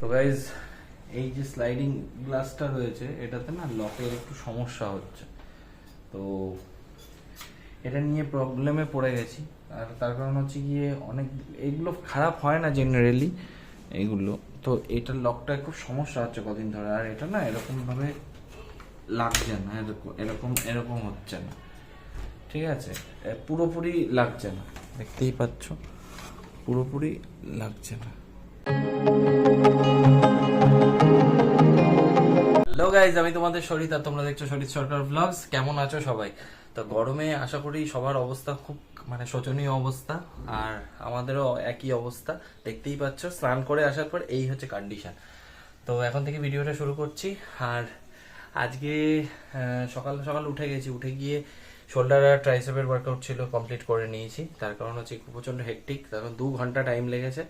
তো গাইজ এই যে স্লাইডিং গ্লাসটা রয়েছে, এটাতে না লকের একটু সমস্যা হচ্ছে। তো এটা নিয়ে প্রবলেমে পড়ে গেছি। আর তার কারণ হচ্ছে গিয়ে অনেক এইগুলো খারাপ হয় না জেনারেলি এইগুলো তো এটার লকটা খুব সমস্যা হচ্ছে কদিন ধরে। আর এটা না এরকমভাবে লাগছে না, এরকম এরকম এরকম হচ্ছে না। ঠিক আছে? পুরোপুরি লাগছে না। দেখতেই পাচ্ছ? পুরোপুরি লাগছে না। হ্যালো গাইজ আমি তোমাদের শরীর আর তোমরা দেখছ শরীর সরকার ব্লগস কেমন আছো সবাই? তো গরমে আশা করি সবার অবস্থা খুব মানে শোচনীয় অবস্থা। আর আমাদেরও একই অবস্থা। দেখতেই পাচ্ছ, স্নান করে আসার পর এই হচ্ছে কন্ডিশন তো এখন থেকে ভিডিওটা শুরু করছি। আর আজকে সকাল সকাল উঠে গেছি। উঠে গিয়ে শোল্ডার আর ট্রাইসেপের ওয়ার্কআউট ছিল কমপ্লিট করে নিয়েছি। তার কারণ হচ্ছে প্রচণ্ড হেকটিক তখন দু ঘণ্টা টাইম লেগেছে।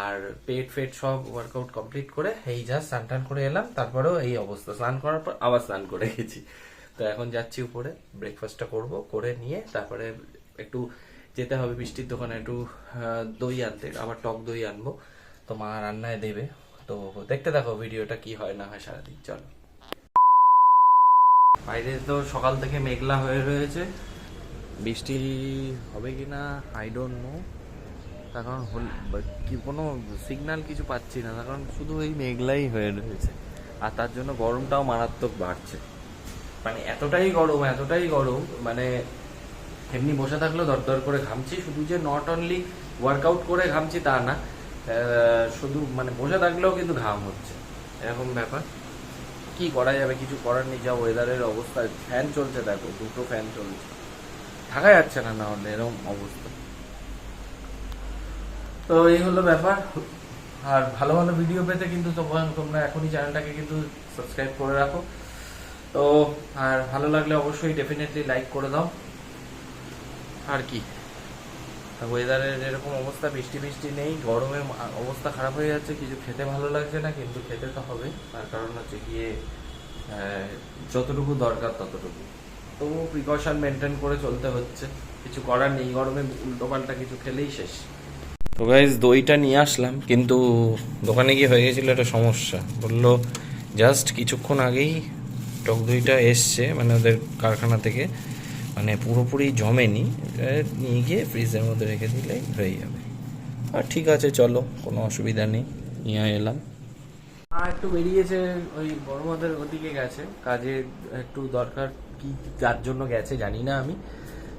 আর পেট ফেট সব ওয়ার্কআউট কমপ্লিট করে এই জাস্ট স্নান টান করে এলাম, তারপরেও এই অবস্থা। স্নান করার পর আবার স্নান করে গেছি। তো এখন যাচ্ছি উপরে ব্রেকফাস্টটা করব, করে নিয়ে তারপরে একটু যেতে হবে বৃষ্টির দোকানে, একটু দই আনতে, আবার টক দই আনব। তো মা রান্নায় দেবে। তো দেখতে দেখো ভিডিওটা কি হয় না হয় সারাদিন, চলো। বাইরে তো সকাল থেকে মেঘলা হয়ে রয়েছে। বৃষ্টি হবে কি না আই ডোন্ট নো তার কারণ কি কোনো সিগন্যাল কিছু পাচ্ছি না, তার কারণ শুধু এই মেঘলাই হয়ে রয়েছে। আর তার জন্য গরমটাও মারাত্মক বাড়ছে। মানে এতটাই গরম এতটাই গরম মানে এমনি বসে থাকলেও দরদর করে ঘামছি, শুধু যে নট অনলি ওয়ার্কআউট করে ঘামছি তা না শুধু মানে বসে থাকলেও কিন্তু ঘাম হচ্ছে। এরকম ব্যাপার। কি করা যাবে? কিছু করার নেই, যা ওয়েদারের অবস্থা। ফ্যান চলছে, দেখো, দুটো ফ্যান চলছে। থাকা যাচ্ছে না না হলে, এরকম অবস্থা। তো এই হলো ব্যাপার। আর ভালো ভালো ভিডিও পেতে কিন্তু তোমরা এখনই চ্যানেলটাকে কিন্তু সাবস্ক্রাইব করে রাখো। তো আর ভালো লাগলে অবশ্যই ডেফিনেটলি লাইক করে দাও। আর কি? ওয়েদারের এরকম অবস্থা, বৃষ্টি বৃষ্টি নেই, গরমে অবস্থা খারাপ হয়ে যাচ্ছে, কিছু খেতে ভালো লাগছে না, কিন্তু খেতে তো হবে। তার কারণ হচ্ছে গিয়ে যতটুকু দরকার ততটুকু। তবুও প্রিকশন মেনটেন করে চলতে হচ্ছে। কিছু করার নেই, গরমে উল্টো পাল্টা কিছু খেলেই শেষ। তো গাইজ দইটা নিয়ে আসলাম, কিন্তু দোকানে গিয়ে হয়ে গেছিল একটা সমস্যা। বলল জাস্ট কিছুক্ষণ আগেই টক দইটা এসছে মানে ওদের কারখানা থেকে। মানে পুরোপুরি জমেনি নিয়ে গিয়ে ফ্রিজের মধ্যে রেখে দিলেই হয়ে যাবে। আর ঠিক আছে, চলো, কোনো অসুবিধা নেই, নিয়ে এলাম। আর একটু বেরিয়েছে, ওই বড়মাদের ওদিকে গেছে। কাজে একটু দরকার কি, যার জন্য গেছে জানি না আমি।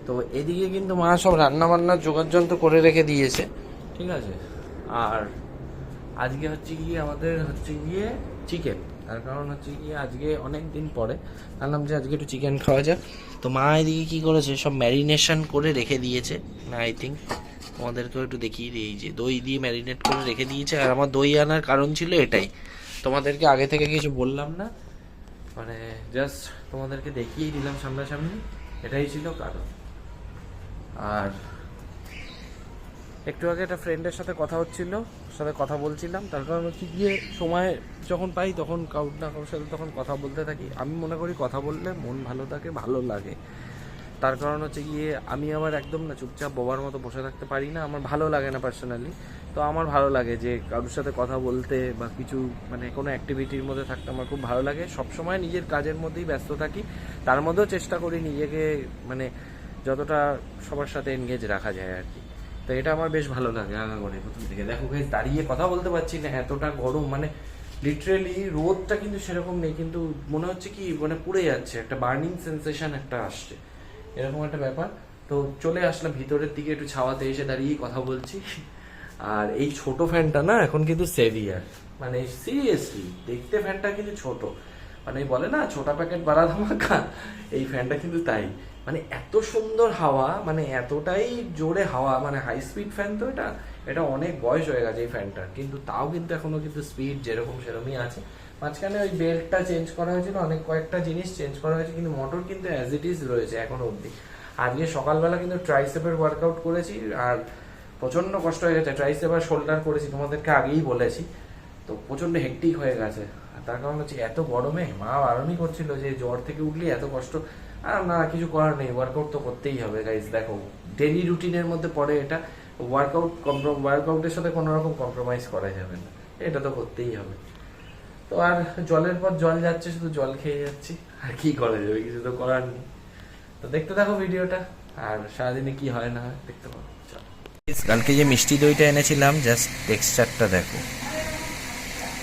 তো এদিকে কিন্তু মা সব রান্না বান্নার জোগাড় যন্ত্র করে রেখে দিয়েছে। ঠিক আছে? আর আজকে হচ্ছে গিয়ে আমাদের হচ্ছে গিয়ে চিকেন তার কারণ হচ্ছে গিয়ে আজকে অনেক দিন পরে। ভাবলাম যে আজকে একটু চিকেন খাওয়া যাক। তো মা এদিকে কি করেছে, সব ম্যারিনেশন করে রেখে দিয়েছে। আই থিঙ্ক তোমাদেরকেও একটু দেখিয়ে দিই যে দই দিয়ে ম্যারিনেট করে রেখে দিয়েছে। আর আমার দই আনার কারণ ছিল এটাই। তোমাদেরকে আগে থেকে কিছু বললাম না। মানে জাস্ট তোমাদেরকে দেখিয়েই দিলাম সামনাসামনি। এটাই ছিল কারণ। আর একটু আগে একটা ফ্রেন্ডের সাথে কথা হচ্ছিল, সাথে কথা বলছিলাম। তার কারণ হচ্ছে গিয়ে সময় যখন পাই তখন কারোর না কারোর সাথে তখন কথা বলতে থাকি। আমি মনে করি কথা বললে মন ভালো থাকে, ভালো লাগে। তার কারণ হচ্ছে গিয়ে আমি আমার একদম না চুপচাপ বোবার মতো বসে থাকতে পারি না। আমার ভালো লাগে না পার্সোনালি তো আমার ভালো লাগে যে কারোর সাথে কথা বলতে বা কিছু মানে কোনো অ্যাক্টিভিটির মধ্যে থাকতে আমার খুব ভালো লাগে। সব সময় নিজের কাজের মধ্যেই ব্যস্ত থাকি। তার মধ্যেও চেষ্টা করি নিজেকে মানে যতটা সবার সাথে এনগেজ রাখা যায় আর কি। তো এটা আমার বেশ ভালো লাগে আগা করে প্রথম থেকে দেখো guys, দাঁড়িয়ে কথা বলতে পারছি না এতটা গরম মানে লিটারেলি রোদটা কিন্তু সেরকম নেই কিন্তু মনে হচ্ছে কি মানে পুড়ে যাচ্ছে একটা বার্নিং সেন্সেশন একটা আসছে। এরকম একটা ব্যাপার। তো চলে আসলাম ভিতরের দিকে একটু ছাওয়াতে এসে দাঁড়িয়ে কথা বলছি। আর এই ছোট ফ্যানটা না এখন কিন্তু সেভিয়ার মানে সিরিয়াসলি দেখতে ফ্যানটা কিন্তু ছোট। মানে বলে না ছোটা প্যাকেট বাড়া ধামাকা এই ফ্যানটা কিন্তু তাই। মানে এত সুন্দর হাওয়া মানে এতটাই জোরে হাওয়া মানে হাই স্পিড ফ্যান তো এটা এটা অনেক বয়স হয়ে গেছে এই ফ্যানটার কিন্তু তাও কিন্তু এখনও কিন্তু স্পিড যেরকম সেরকমই আছে। মাঝখানে ওই বেল্টটা চেঞ্জ করা হয়েছিল, অনেক কয়েকটা জিনিস চেঞ্জ করা হয়েছে, কিন্তু মোটর কিন্তু অ্যাজ ইট ইজ রয়েছে এখনও অবধি। আজকে সকালবেলা কিন্তু ট্রাইসেপের ওয়ার্কআউট করেছি, আর প্রচণ্ড কষ্ট হয়ে গেছে। ট্রাইসেপ আর শোল্ডার করেছি, তোমাদেরকে আগেই বলেছি। তো প্রচণ্ড হেক্টিক হয়ে গেছে। তার কারণ হচ্ছে এত গরমে মা বারণই করছিল যে জ্বর থেকে উঠলি এত কষ্ট। আর না, কিছু করার নেই ওয়ার্কআউট তো করতেই হবে গাইজ দেখো। ডেলি রুটিনের মধ্যে পড়ে এটা ওয়ার্কআউট কম্প্রোম ওয়ার্কআউটের সাথে কোনো রকম কম্প্রোমাইজ করা যাবে না, এটা তো করতেই হবে। তো আর জলের পর জল যাচ্ছে, শুধু জল খেয়ে যাচ্ছি, আর কি করা যাবে, কিছু তো করার নেই। তো দেখতে থাকো ভিডিওটা, আর সারাদিনে কি হয় না হয় দেখতে পাবো কালকে যে মিষ্টি দইটা এনেছিলাম জাস্ট টেক্সচারটা দেখো।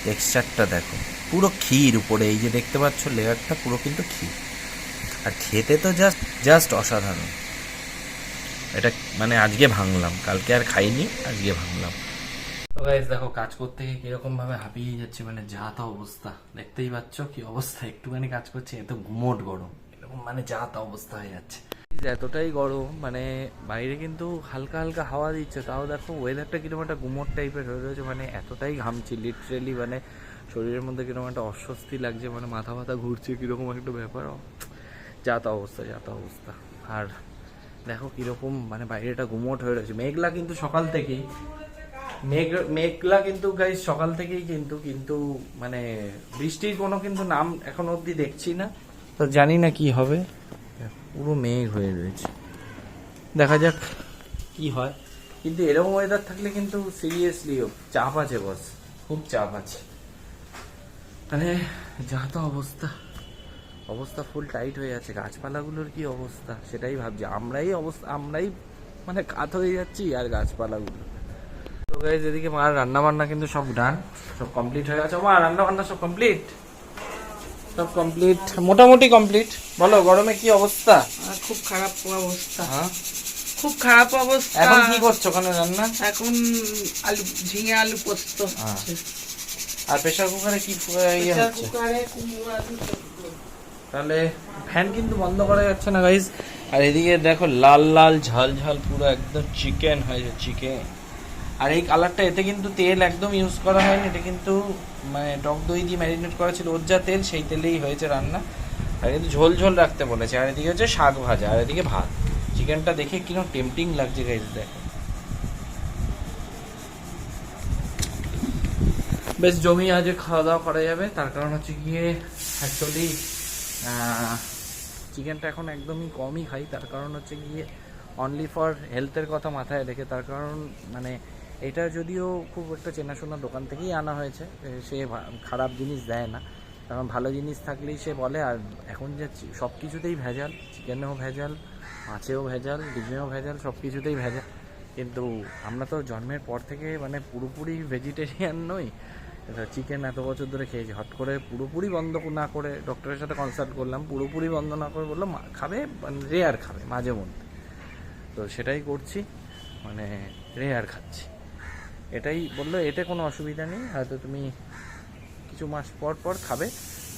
টেক্সচারটা দেখো। পুরো ক্ষীর উপরে, এই যে দেখতে পাচ্ছ লেয়ারটা পুরো কিন্তু ক্ষীর। আর খেতে তো জাস্ট জাস্ট অসাধারণ। এটা মানে আজকে ভাঙলাম কালকে আর খাইনি আজকে ভাঙলাম। তো গাইজ দেখো কাজ করতে গিয়ে কীরকম ভাবে হাঁপিয়ে যাচ্ছে মানে যা তা অবস্থা। দেখতেই পাচ্ছ কি অবস্থা একটুখানি কাজ করছে এত গুমোট গরম। এরকম মানে যা তা অবস্থা হয়ে যাচ্ছে। এতটাই গরম মানে বাইরে কিন্তু হালকা হালকা হাওয়া দিচ্ছে তাও দেখো ওয়েদারটা কীরকম একটা গুমোট টাইপের হয়ে রয়েছে মানে এতটাই ঘামছি লিটারেলি মানে শরীরের মধ্যে কীরকম একটা অস্বস্তি লাগছে মানে মাথা মাথা ঘুরছে কীরকম একটা ব্যাপার। যা তা অবস্থা, যা তা অবস্থা। আর দেখো কীরকম মানে বাইরেটা গুমোট হয়ে রয়েছে। মেঘলা কিন্তু সকাল থেকেই। মেঘ, মেঘলা কিন্তু গাইজ সকাল থেকেই কিন্তু কিন্তু মানে বৃষ্টির কোনো কিন্তু নাম এখন অবধি দেখছি না। তো জানি না কি হবে। পুরো মেঘ হয়ে রয়েছে। দেখা যাক কি হয়। কিন্তু এরকম ওয়েদার থাকলে কিন্তু সিরিয়াসলি চাপ আছে বস খুব চাপ আছে। মানে যা তো অবস্থা। অবস্থা ফুল টাইট হয়ে যাচ্ছে। গাছপালাগুলোর কি অবস্থা? সেটাই ভাবছি। আমরাই অবস্থা আমরাই মানে কাত হয়ে যাচ্ছি আর গাছপালাগুলো। তো গাইজ এদিকে মার রান্না বান্না কিন্তু সব ডান সব কমপ্লিট হয়ে গেছে। মা রান্না বান্না সব কমপ্লিট সব কমপ্লিট মোটামুটি কমপ্লিট বলো গরমে কি অবস্থা? খুব খারাপ অবস্থা। হ্যাঁ? খুব খারাপ অবস্থা। এখন কি করছ ওখানে রান্না? এখন আলু ঝিঙে আলু পোস্ত হ্যাঁ। আর প্রেসার কুকারে কি ইয়ে প্রেসার হচ্ছে? কুকারে কুমড়ো আলু। তাহলে ফ্যান কিন্তু বন্ধ করা যাচ্ছে না গাইজ আর এদিকে দেখো লাল লাল, ঝাল ঝাল, পুরো একদম চিকেন হয়েছে চিকেন আর এই কালারটা এতে কিন্তু তেল একদম ইউজ করা হয়নি, এটা কিন্তু মানে টক দই দিয়ে ম্যারিনেট করা ছিল, ওর যা তেল, সেই তেলেই হয়েছে রান্না। আর কিন্তু ঝোল ঝোল রাখতে বলেছে। আর এদিকে হচ্ছে শাক ভাজা, আর এদিকে ভাত। চিকেনটা দেখে কীরকম টেম্পটিং লাগছে গাইজ দেখো। বেশ, জমি আজ খাওয়া দাওয়া করা যাবে। তার কারণ হচ্ছে গিয়ে অ্যাকচুয়ালি চিকেনটা এখন একদমই কমই খাই। তার কারণ হচ্ছে গিয়ে অনলি ফর হেলথের কথা মাথায় রেখে। তার কারণ মানে এটা যদিও খুব একটা চেনাশোনা দোকান থেকেই আনা হয়েছে সে খারাপ জিনিস দেয় না। কারণ ভালো জিনিস থাকলেই সে বলে, আর এখন যে সব কিছুতেই ভেজাল চিকেনেও ভেজাল, মাছেও ভেজাল, ডিমেও ভেজাল সব কিছুতেই ভেজাল। কিন্তু আমরা তো জন্মের পর থেকে মানে পুরোপুরি ভেজিটেরিয়ান নই। চিকেন এত বছর ধরে খেয়েছি। হট করে পুরোপুরি বন্ধ না করে ডক্টরের সাথে কনসাল্ট করলাম, পুরোপুরি বন্ধ না করে বলল খাবে রেয়ার খাবে, মাঝে মধ্যে। তো সেটাই করছি মানে রেয়ার খাচ্ছি। এটাই বলল, এতে কোনো অসুবিধা নেই, হয়তো তুমি কিছু মাস পর পর খাবে,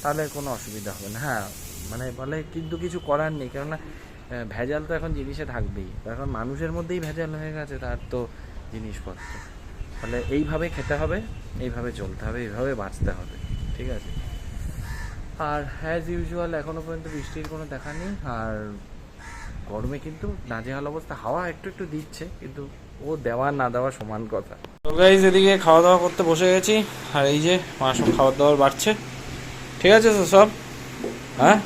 তাহলে কোনো অসুবিধা হবে না। হ্যাঁ মানে বলে, কিন্তু কিছু করার নেই, কেননা ভেজাল তো এখন জিনিসে থাকবেই। এখন মানুষের মধ্যেই ভেজাল হয়ে গেছে, তার তো জিনিসপত্র। ফলে এইভাবে খেতে হবে এইভাবে চলতে হবে এইভাবে বাঁচতে হবে ঠিক আছে? আর অ্যাজ ইউজুয়াল এখনও পর্যন্ত বৃষ্টির কোনো দেখা নেই আর গরমে কিন্তু নাজেহাল অবস্থা হাওয়া একটু একটু দিচ্ছে কিন্তু ও দেওয়া না দেওয়া সমান কথা। তো গাইজ এদিকে খাওয়া দাওয়া করতে বসে গেছি আর এই যে মা সব খাবার দাবার বাড়ছে ঠিক আছে তো সব? হ্যাঁ।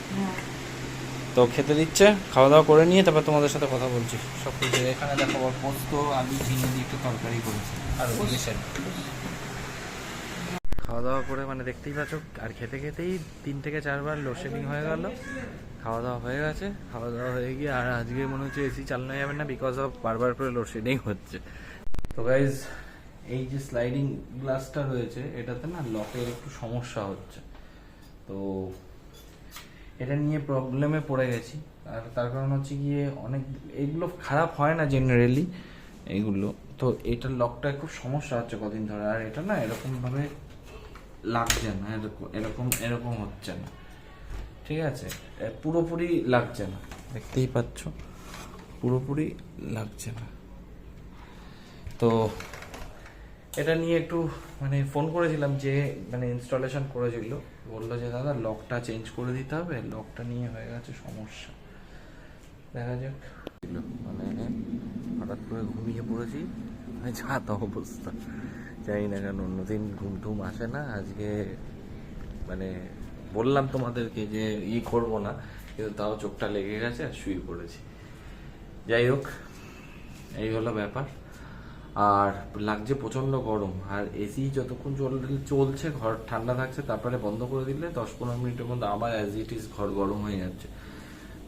তো খেতে দিচ্ছে খাওয়া দাওয়া করে নিয়ে তারপর তোমাদের সাথে কথা বলছি। সব কিছু এখানে দেখো পোস্ত, আলু, ঝিঙে দিয়ে একটু তরকারি করেছি। আর খাওয়া দাওয়া করে মানে দেখতেই পাচ্ছ, আর খেতে খেতেই তিন থেকে চারবার লোডশেডিং হয়ে গেল। খাওয়া দাওয়া হয়ে গেছে। খাওয়া দাওয়া হয়ে গিয়ে আর আজকে মনে হচ্ছে এসি চালানো যাবে না বিকজ অফ বারবার করে লোডশেডিং হচ্ছে। তো গাইজ এই যে স্লাইডিং গ্লাসটা রয়েছে, এটাতে না লকের একটু সমস্যা হচ্ছে। তো এটা নিয়ে প্রবলেমে পড়ে গেছি। আর তার কারণ হচ্ছে গিয়ে অনেক, এগুলো খারাপ হয় না জেনারেলি এইগুলো তো এটার লকটা খুব সমস্যা হচ্ছে কদিন ধরে। আর এটা না এরকম ভাবে লাগছে না, এরকম এরকম এরকম হচ্ছে না। ঠিক আছে? পুরোপুরি লাগছে না। দেখতেই পাচ্ছ? পুরোপুরি লাগছে না। তো এটা নিয়ে একটু মানে ফোন করেছিলাম যে মানে ইনস্টলেশন করেছিল। বলল যে, দাদা লকটা চেঞ্জ করে দিতে হবে। লকটা নিয়ে হয়ে গেছে সমস্যা। দেখা যাক। মানে হঠাৎ করে ঘুমিয়ে পড়েছি। মানে যা তা অবস্থা। জানি না কেন, অন্যদিন ঘুম টুম আসে না। আজকে মানে বললাম তোমাদেরকে যে, ই করব না। কিন্তু তাও চোখটা লেগে গেছে আর শুয়ে পড়েছি। যাই হোক, এই হলো ব্যাপার। আর লাগছে প্রচণ্ড গরম। আর এসি যতক্ষণ চল- চলছে, ঘর ঠান্ডা থাকছে, তারপরে বন্ধ করে দিলে দশ পনেরো মিনিটের মধ্যে আবার অ্যাজ ইট ইজ ঘর গরম হয়ে যাচ্ছে।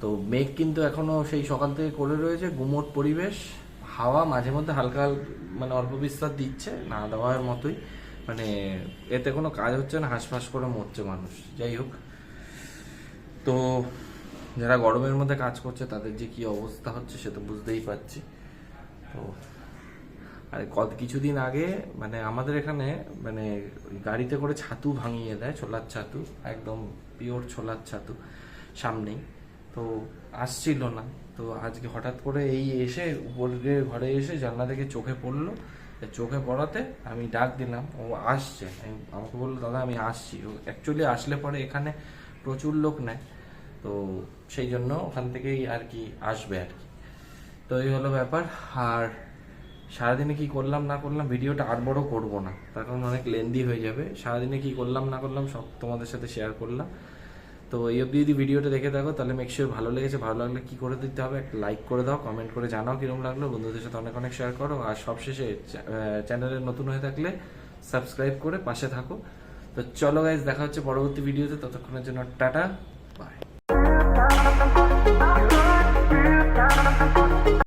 তো মেঘ কিন্তু এখনও সেই সকাল থেকে করে রয়েছে, গুমোট পরিবেশ, হাওয়া মাঝে মধ্যে হালকা হাল- মানে অল্প বিস্তার দিচ্ছে, না দেওয়ার মতোই। মানে এতে কোনো কাজ হচ্ছে না, হাঁসফাঁস করে মরছে মানুষ। যাই হোক, তো যারা গরমের মধ্যে কাজ করছে, তাদের যে কি অবস্থা হচ্ছে, সে তো বুঝতেই পারছি। তো আর কত, কিছুদিন আগে মানে আমাদের এখানে মানে গাড়িতে করে ছাতু ভাঙিয়ে দেয়, ছোলার ছাতু, একদম পিওর ছোলার ছাতু, সামনেই। তো আসছিল না। তো আজকে হঠাৎ করে এই এসে উপরের ঘরে এসে জানলা থেকে চোখে পড়ল। চোখে পড়াতে আমি ডাক দিলাম, ও আসছে। আমি- আমাকে বলল, দাদা, আমি আসছি। ও অ্যাকচুয়ালি আসলে পরে এখানে প্রচুর লোক নেয়। তো সেই জন্য ওখান থেকেই আর কি আসবে আর কি। তো এই হলো ব্যাপার। আর সারাদিনে কি করলাম, না করলাম, ভিডিওটা আর বড় করব না। তার কারণ অনেক লেন্দি হয়ে যাবে। সারাদিনে কি করলাম, না করলাম, সব তোমাদের সাথে শেয়ার করলাম। তো এই অবধি যদি ভিডিওটা দেখে থাকো, তাহলে মেক শিওর ভালো লেগেছে। ভালো লাগলে কি করে দিতে হবে, একটা লাইক করে দাও কমেন্ট করে জানাও কীরকম লাগল। বন্ধুদের সাথে অনেক অনেক শেয়ার করো। আর সবশেষে চ্যানেলে নতুন হয়ে থাকলে সাবস্ক্রাইব করে পাশে থাকো। তো চলো গাইজ দেখা হচ্ছে পরবর্তী ভিডিওতে ততক্ষণের জন্য টাটা।